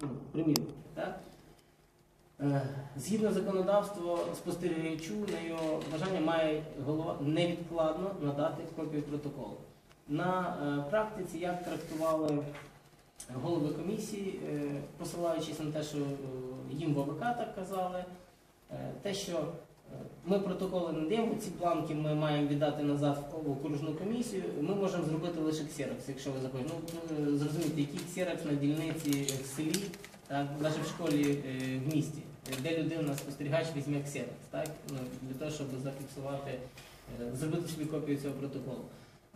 ну. Так? Е, Згідно законодавства, спостерігачу на його бажання має голова невідкладно надати копію протоколу. На е, практиці як трактували голови комісії, е, посилаючись на те, що їм в ОВК так казали, те, що ми протоколи не даємо, ці бланки ми маємо віддати назад в окружну комісію. Ми можемо зробити лише ксерокс, якщо ви захочете. Ну, е, зрозумієте, який ксерокс на дільниці в селі, так, навіть в школі е, в місті, е, де людина спостерігач візьме ксерокс, так, ну, для того, щоб зафіксувати, е, зробити собі копію цього протоколу.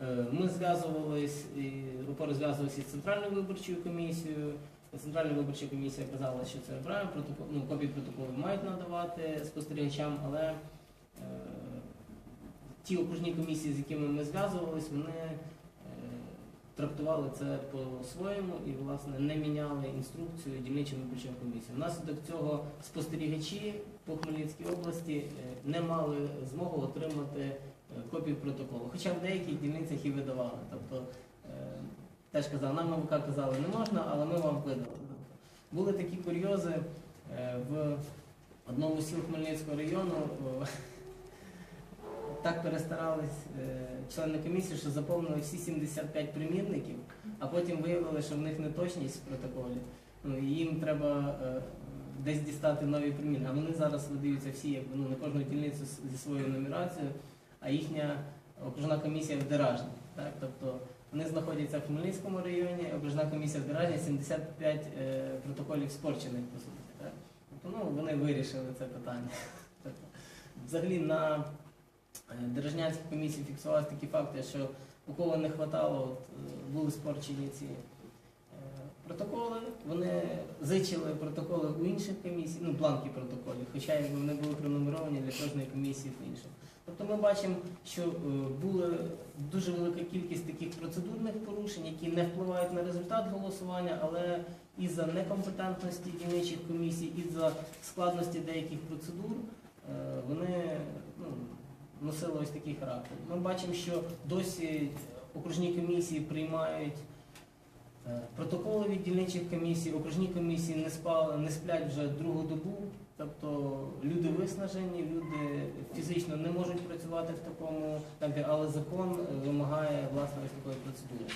Е, Ми зв'язувались, і упор зв'язувалися з центральною виборчою комісією. Центральна виборча комісія казала, що це правильно, протокол, ну, копії протоколу мають надавати спостерігачам, але е, ті окружні комісії, з якими ми зв'язувались, вони е, трактували це по-своєму і, власне, не міняли інструкцію дільничим виборчим комісіям. Внаслідок цього спостерігачі по Хмельницькій області е, не мали змогу отримати е, копію протоколу. Хоча в деяких дільницях і видавали. Тобто теж казали, нам АВК казали, не можна, але ми вам видали. Тобто, були такі курйози в одному з сіл Хмельницького району. Так перестарались е, члени комісії, що заповнили всі 75 примірників, а потім виявили, що в них неточність в протоколі. Ну, їм треба е, десь дістати нові примірники. А вони зараз видаються всі, якби ну, на кожну дільницю зі своєю нумерацією, а їхня окружна комісія в Деражні. Так? Тобто вони знаходяться в Хмельницькому районі, окружна комісія в Деражні, 75 е, протоколів спорчених, по суті. Так? Тобто, ну, вони вирішили це питання. Тобто, взагалі на е, Дережнянській комісії фіксувалися такі факти, що у кого не вистачало, е, були спорчені ці е, протоколи, вони зичили протоколи у інших комісій, ну, бланки протоколів, хоча вони були пронумеровані для кожної комісії по-іншому. Тобто ми бачимо, що була дуже велика кількість таких процедурних порушень, які не впливають на результат голосування, але із-за некомпетентності дільничих комісій, із-за складності деяких процедур вони ну, носили ось такий характер. Ми бачимо, що досі окружні комісії приймають е, протоколи від дільничих комісій, окружні комісії не спали, не сплять вже другу добу. Тобто люди виснажені, люди фізично не можуть працювати в такому але закон е, вимагає власне ось такої процедури.